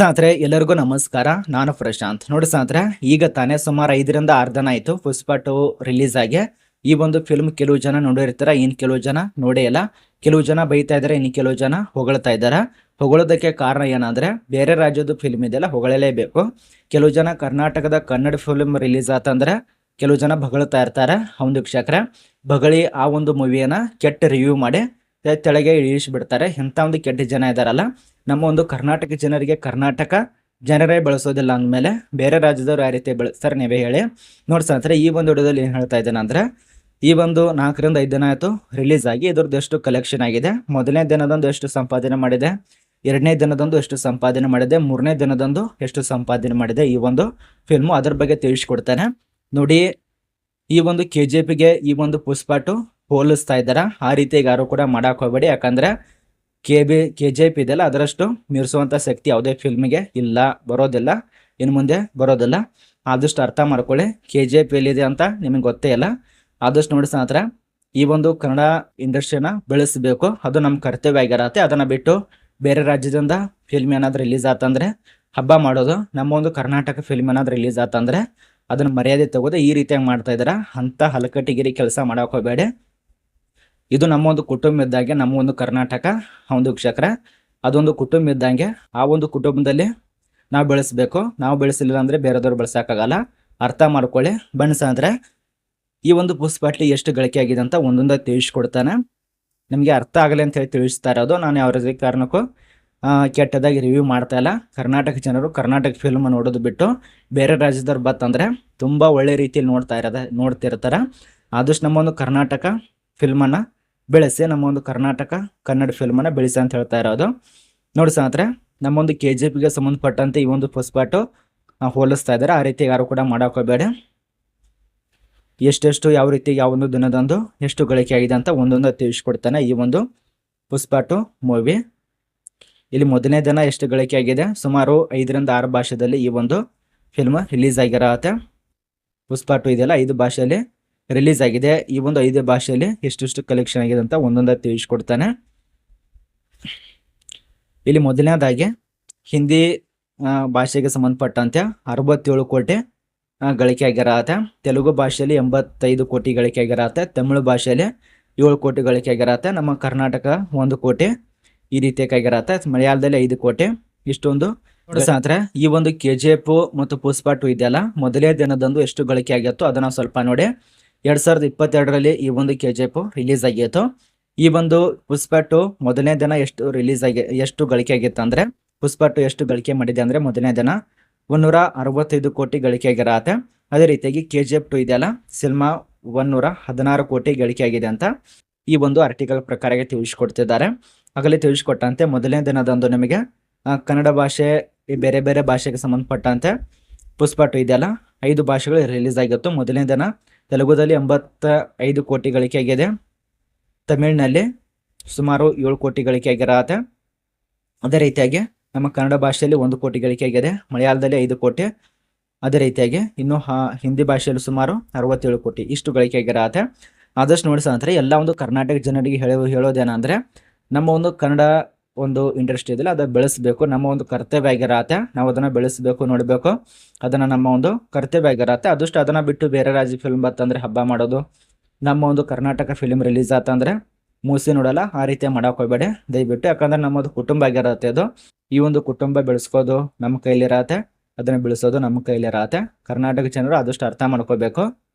ಸ್ನೇಹಿತರೆ, ಎಲ್ಲರಿಗೂ ನಮಸ್ಕಾರ. ನಾನು ಪ್ರಶಾಂತ್. ನೋಡಿ ಸಾತ್ರೆ ಈಗ ತಾನೇ ಸುಮಾರು ಐದರಿಂದ ಆರು ದಿನ ಆಯಿತು ಪುಷ್ಪ ಟು ರಿಲೀಸ್ ಆಗಿ. ಈ ಒಂದು ಫಿಲ್ಮ್ ಕೆಲವು ಜನ ನೋಡಿರ್ತಾರೆ ಇನ್ನು ಕೆಲವು ಜನ ನೋಡೇ ಇಲ್ಲ. ಕೆಲವು ಜನ ಬೈತಾ ಇದ್ದಾರೆ ಇನ್ನು ಕೆಲವು ಜನ ಹೊಗಳ್ತಾ ಇದ್ದಾರೆ. ಹೊಗಳೋದಕ್ಕೆ ಕಾರಣ ಏನಂದರೆ, ಬೇರೆ ರಾಜ್ಯದ ಫಿಲ್ಮ್ ಇದೆಲ್ಲ ಹೊಗಳಲೇಬೇಕು. ಕೆಲವು ಜನ ಕರ್ನಾಟಕದ ಕನ್ನಡ ಫಿಲ್ಮ್ ರಿಲೀಸ್ ಆತಂದ್ರೆ, ಕೆಲವು ಜನ ಬಗಳ್ತಾ ಇರ್ತಾರೆ. ಒಂದು ವೀಕ್ಷಕರ, ಬಗಳಿ ಆ ಒಂದು ಮೂವಿಯನ್ನು ಕೆಟ್ಟ ರಿವ್ಯೂ ಮಾಡಿ ತೆಳಗೆ ಇಳಿಸಿಬಿಡ್ತಾರೆ. ಇಂಥ ಒಂದು ಕೆಟ್ಟ ಜನ ಇದಾರಲ್ಲ. ನಮ್ಮ ಒಂದು ಕರ್ನಾಟಕ ಜನರಿಗೆ ಕರ್ನಾಟಕ ಜನರೇ ಬಳಸೋದಿಲ್ಲ ಅಂದಮೇಲೆ ಬೇರೆ ರಾಜ್ಯದವರು ಯಾವ ರೀತಿ ಬೆಳೆಸ್ತಾರೆ ನೀವೇ ಹೇಳಿ. ನೋಡಿ ಸ್ನೇಹಿತರೆ, ಈ ಒಂದು ವಿಡಿಯೋದಲ್ಲಿ ಏನು ಹೇಳ್ತಾ ಇದ್ದೇನೆ ಅಂದರೆ, ಈ ಒಂದು ನಾಲ್ಕರಿಂದ ಐದು ದಿನ ಆಯಿತು ರಿಲೀಸ್ ಆಗಿ ಇದ್ರದ್ದು ಎಷ್ಟು ಕಲೆಕ್ಷನ್ ಆಗಿದೆ. ಮೊದಲನೇ ದಿನದಂದು ಎಷ್ಟು ಸಂಪಾದನೆ ಮಾಡಿದೆ. ಎರಡನೇ ದಿನದಂದು ಎಷ್ಟು ಸಂಪಾದನೆ ಮಾಡಿದೆ. ಮೂರನೇ ದಿನದಂದು ಎಷ್ಟು ಸಂಪಾದನೆ ಮಾಡಿದೆ ಈ ಒಂದು ಫಿಲ್ಮು ಅದ್ರ ಬಗ್ಗೆ ತಿಳಿಸ್ಕೊಡ್ತೇನೆ. ನೋಡಿ, ಈ ಒಂದು ಕೆ ಜೆ ಪಿಗೆ ಈ ಒಂದು ಪುಷ್ಪಾಟು ಹೋಲಿಸ್ತಾ ಇದ್ದಾರ? ಆ ರೀತಿ ಯಾರು ಕೂಡ ಮಾಡಕ್ ಹೋಗ್ಬೇಡಿ. ಯಾಕಂದ್ರೆ K B K J P ಇದೆಯಲ್ಲ, ಅದರಷ್ಟು ಮೀರಿಸುವಂಥ ಶಕ್ತಿ ಯಾವುದೇ ಫಿಲ್ಮಿಗೆ ಇಲ್ಲ. ಬರೋದಿಲ್ಲ. ಇನ್ನು ಮುಂದೆ ಬರೋದಿಲ್ಲ. ಆದಷ್ಟು ಅರ್ಥ ಮಾಡ್ಕೊಳ್ಳಿ. ಕೆ ಜೆ ಪಿ ಎಲ್ಲಿದೆ ಅಂತ ನಿಮಗೆ ಗೊತ್ತೇ ಇಲ್ಲ. ಆದಷ್ಟು ನೋಡಿ ಸ್ನೇಹಿತರೆ, ಈ ಒಂದು ಕನ್ನಡ ಇಂಡಸ್ಟ್ರಿನ ಬೆಳೆಸಬೇಕು. ಅದು ನಮ್ಮ ಕರ್ತವ್ಯ ಆಗಿರತ್ತೆ. ಅದನ್ನು ಬಿಟ್ಟು ಬೇರೆ ರಾಜ್ಯದಿಂದ ಫಿಲ್ಮ್ ಏನಾದ್ರು ರಿಲೀಸ್ ಆತಂದ್ರೆ, ಹಬ್ಬ ಮಾಡೋದು ನಮ್ಮ ಒಂದು ಕರ್ನಾಟಕ ಫಿಲ್ಮ್ ಏನಾದ್ರು ರಿಲೀಸ್ ಆತಂದ್ರೆ, ಅದನ್ನ ಮರ್ಯಾದೆ ತಗೋದು ಈ ರೀತಿಯಾಗಿ ಮಾಡ್ತಾ ಇದಾರ ಅಂತ ಹಲಕಟ್ಟಿಗಿರಿ ಕೆಲಸ ಮಾಡಕ್ ಹೋಗಬೇಡಿ. ಇದು ನಮ್ಮ ಒಂದು ಕುಟುಂಬ ಇದ್ದಂಗೆ ನಮ್ಮ ಒಂದು ಕರ್ನಾಟಕ ಒಂದು ವೀಕ್ಷಕರ ಅದೊಂದು ಕುಟುಂಬ ಇದ್ದಂಗೆ ಆ ಒಂದು ಕುಟುಂಬದಲ್ಲಿ ನಾವು ಬೆಳೆಸಬೇಕು. ನಾವು ಬೆಳೆಸಲಿಲ್ಲ ಅಂದ್ರೆ ಬೇರೆದವ್ರು ಬೆಳೆಸಕ್ಕಾಗಲ್ಲ. ಅರ್ಥ ಮಾಡ್ಕೊಳ್ಳಿ. ಬಣ್ಸ ಅಂದರೆ ಈ ಒಂದು ಪುಷ್ಪಾಟ್ಲಿ ಎಷ್ಟು ಗಳಿಕೆ ಆಗಿದೆ ಅಂತ ಒಂದೊಂದ ತಿಳಿಸ್ಕೊಡ್ತಾನೆ. ನಿಮಗೆ ಅರ್ಥ ಆಗಲಿ ಅಂತ ಹೇಳಿ ತಿಳಿಸ್ತಾ ಇರೋದು. ನಾನು ಯಾವುದೇ ಕಾರಣಕ್ಕೂ ಆ, ಕೆಟ್ಟದಾಗಿ ರಿವ್ಯೂ ಮಾಡ್ತಾ ಇಲ್ಲ. ಕರ್ನಾಟಕ ಜನರು ಕರ್ನಾಟಕ ಫಿಲ್ಮ್ ನೋಡೋದು ಬಿಟ್ಟು ಬೇರೆ ರಾಜ್ಯದವ್ರು ಬತ್ತಂದ್ರೆ ತುಂಬ ಒಳ್ಳೆ ರೀತಿಯಲ್ಲಿ ನೋಡ್ತಾ ಇರೋದ ನೋಡ್ತಿರ್ತಾರೆ. ಆದಷ್ಟು ನಮ್ಮ ಒಂದು ಕರ್ನಾಟಕ ಫಿಲ್ಮನ್ನು ಬೆಳೆಸಿ ನಮ್ಮ ಒಂದು ಕರ್ನಾಟಕ ಕನ್ನಡ ಫಿಲ್ಮನ್ನು ಬೆಳೆಸಿ ಅಂತ ಹೇಳ್ತಾ ಇರೋದು. ನೋಡಿ ಸ್ನೇಹಿತರೆ ನಮ್ಮ ಒಂದು ಕೆ ಜಿ ಪಿಗೆ ಸಂಬಂಧಪಟ್ಟಂತೆ ಈ ಒಂದು ಪುಷ್ಪಾಟು ಹೋಲಿಸ್ತಾ ಇದ್ದಾರೆ. ಆ ರೀತಿ ಯಾರು ಕೂಡ ಮಾಡಾಕೋಬೇಡ. ಎಷ್ಟೆಷ್ಟು ಯಾವ ರೀತಿ ಯಾವ ಒಂದು ದಿನದಂದು ಎಷ್ಟು ಗಳಿಕೆ ಆಗಿದೆ ಅಂತ ಒಂದೊಂದು ತಿಳಿಸ್ಕೊಡ್ತಾನೆ ಈ ಒಂದು ಪುಷ್ಪಾಟು ಮೂವಿ. ಇಲ್ಲಿ ಮೊದಲನೇ ದಿನ ಎಷ್ಟು ಗಳಿಕೆ ಆಗಿದೆ? ಸುಮಾರು ಐದರಿಂದ ಆರು ಭಾಷೆದಲ್ಲಿ ಈ ಒಂದು ಫಿಲ್ಮ್ ರಿಲೀಸ್ ಆಗಿರತ್ತೆ. ಪುಷ್ಪಾಟು ಇದೆಯಲ್ಲ, ಐದು ಭಾಷೆಯಲ್ಲಿ ರಿಲೀಸ್ ಆಗಿದೆ. ಈ ಒಂದು ಐದೇ ಭಾಷೆಯಲ್ಲಿ ಎಷ್ಟೆಷ್ಟು ಕಲೆಕ್ಷನ್ ಆಗಿದೆ ಅಂತ ಒಂದೊಂದ ತಿಳಿಸ್ಕೊಡ್ತಾನೆ. ಇಲ್ಲಿ ಮೊದಲನೇದಾಗಿ ಹಿಂದಿ ಭಾಷೆಗೆ ಸಂಬಂಧಪಟ್ಟಂತೆ ಅರವತ್ತೇಳು ಕೋಟಿ ಗಳಿಕೆ ಆಗಿರತ್ತೆ. ತೆಲುಗು ಭಾಷೆಯಲ್ಲಿ ಎಂಬತ್ತೈದು ಕೋಟಿ ಗಳಿಕೆ ಆಗಿರತ್ತೆ. ತಮಿಳು ಭಾಷೆಯಲ್ಲಿ ಏಳು ಕೋಟಿ ಗಳಿಕೆ ಆಗಿರತ್ತೆ. ನಮ್ಮ ಕರ್ನಾಟಕ ಒಂದು ಕೋಟಿ ಈ ರೀತಿಯಾಗಿರತ್ತೆ ಮಲಯಾಳದಲ್ಲಿ ಐದು ಕೋಟಿ. ಇಷ್ಟೊಂದು. ಸ್ನೇಹಿತರೆ ಈ ಒಂದು ಕೆ ಜಿ ಎಫ್ ಮತ್ತು ಪುಷ್ಪ ಟು ಇದೆಯಲ್ಲ ಮೊದಲೇ ದಿನದಂದು ಎಷ್ಟು ಗಳಿಕೆ ಆಗಿತ್ತು ಅದನ್ನ ಸ್ವಲ್ಪ ನೋಡಿ. ಎರಡ್ ಸಾವಿರದ ಇಪ್ಪತ್ತೆರಡರಲ್ಲಿ ಈ ಒಂದು ಕೆ ಜಿ ಎಫ್ ರಿಲೀಸ್ ಆಗಿತ್ತು. ಈ ಒಂದು ಪುಷ್ಪಟ್ಟು ಮೊದಲನೇ ದಿನ ಎಷ್ಟು ರಿಲೀಸ್ ಆಗಿ, ಎಷ್ಟು ಗಳಿಕೆ ಆಗಿತ್ತು ಅಂದ್ರೆ, ಪುಷ್ಪಟ್ಟು ಎಷ್ಟು ಗಳಿಕೆ ಮಾಡಿದೆ ಅಂದ್ರೆ ಮೊದಲನೇ ದಿನ ಒಂದೂರ ಅರವತ್ತೈದು ಕೋಟಿ ಗಳಿಕೆ ಆಗಿರತ್ತೆ. ಅದೇ ರೀತಿಯಾಗಿ ಕೆ ಜಿ ಎಫ್ ಟು ಇದೆಯಲ್ಲ, ಸಿನಿಮಾ ಒಂದೂರ ಹದಿನಾರು ಕೋಟಿ ಗಳಿಕೆ ಆಗಿದೆ ಅಂತ ಈ ಒಂದು ಆರ್ಟಿಕಲ್ ಪ್ರಕಾರ ತಿಳಿಸ್ಕೊಡ್ತಿದ್ದಾರೆ. ಆಗಲೇ ತಿಳಿಸ್ಕೊಟ್ಟಂತೆ ಮೊದಲನೇ ದಿನದಂದು ನಿಮಗೆ ಕನ್ನಡ ಭಾಷೆ ಬೇರೆ ಬೇರೆ ಭಾಷೆಗೆ ಸಂಬಂಧಪಟ್ಟಂತೆ ಪುಷ್ಪ ಟು ಇದೆಯಲ್ಲ, ಐದು ಭಾಷೆಗಳು ರಿಲೀಸ್ ಆಗಿತ್ತು. ಮೊದಲನೇ ದಿನ ತೆಲುಗುದಲ್ಲಿ ಎಂಬತ್ತ ಐದು ಕೋಟಿ ಗಳಿಕೆ ಆಗಿದೆ. ತಮಿಳಿನಲ್ಲಿ ಸುಮಾರು ಏಳು ಕೋಟಿ ಗಳಿಕೆ ಆಗಿರತ್ತೆ. ಅದೇ ರೀತಿಯಾಗಿ ನಮ್ಮ ಕನ್ನಡ ಭಾಷೆಯಲ್ಲಿ ಒಂದು ಕೋಟಿ ಗಳಿಕೆ ಆಗಿದೆ. ಮಲಯಾಳದಲ್ಲಿ ಐದು ಕೋಟಿ. ಅದೇ ರೀತಿಯಾಗಿ ಇನ್ನು ಹಿಂದಿ ಭಾಷೆಯಲ್ಲಿ ಸುಮಾರು ಅರವತ್ತೇಳು ಕೋಟಿ. ಇಷ್ಟು ಗಳಿಕೆ ಆಗಿರತ್ತೆ. ಆದಷ್ಟು ನೋಡಿ ಸ್ನೇಹಿತರೆ, ಎಲ್ಲ ಒಂದು ಕರ್ನಾಟಕ ಜನರಿಗೆ ಹೇಳೋ ಹೇಳೋದೇನಂದ್ರೆ, ನಮ್ಮ ಒಂದು ಕನ್ನಡ ಒಂದು ಇಂಡಸ್ಟ್ರಿ ಇದೆಯಲ್ಲ ಅದನ್ನ ಬೆಳೆಸಬೇಕು. ನಮ್ಮ ಒಂದು ಕರ್ತವ್ಯ ಆಗಿರತ್ತೆ ನಾವು ಅದನ್ನ ಬೆಳೆಸಬೇಕು, ನೋಡಬೇಕು. ಅದನ್ನ ನಮ್ಮ ಒಂದು ಕರ್ತವ್ಯ ಆಗಿರತ್ತೆ ಅದಷ್ಟು ಅದನ್ನ ಬಿಟ್ಟು ಬೇರೆ ರಾಜ್ಯ ಫಿಲ್ಮ್ ಬತ್ತಂದ್ರೆ ಹಬ್ಬ ಮಾಡೋದು. ನಮ್ಮ ಒಂದು ಕರ್ನಾಟಕ ಫಿಲ್ಮ್ ರಿಲೀಸ್ ಆತಂದ್ರೆ ಮೂಸಿ ನೋಡಲ್ಲ, ಆ ರೀತಿ ಮಾಡಕ್ ಹೋಗ್ಬೇಡಿ. ದಯವಿಟ್ಟು, ಯಾಕಂದ್ರೆ ನಮ್ಮದು ಕುಟುಂಬ ಆಗಿರತ್ತೆ ಅದು. ಈ ಒಂದು ಕುಟುಂಬ ಬೆಳೆಸ್ಕೋದು ನಮ್ಮ ಕೈಲಿರತ್ತೆ. ಅದನ್ನ ಬೆಳೆಸೋದು ನಮ್ಮ ಕೈಲಿರತ್ತೆ. ಕರ್ನಾಟಕ ಜನರು ಆದಷ್ಟು ಅರ್ಥ ಮಾಡ್ಕೋಬೇಕು.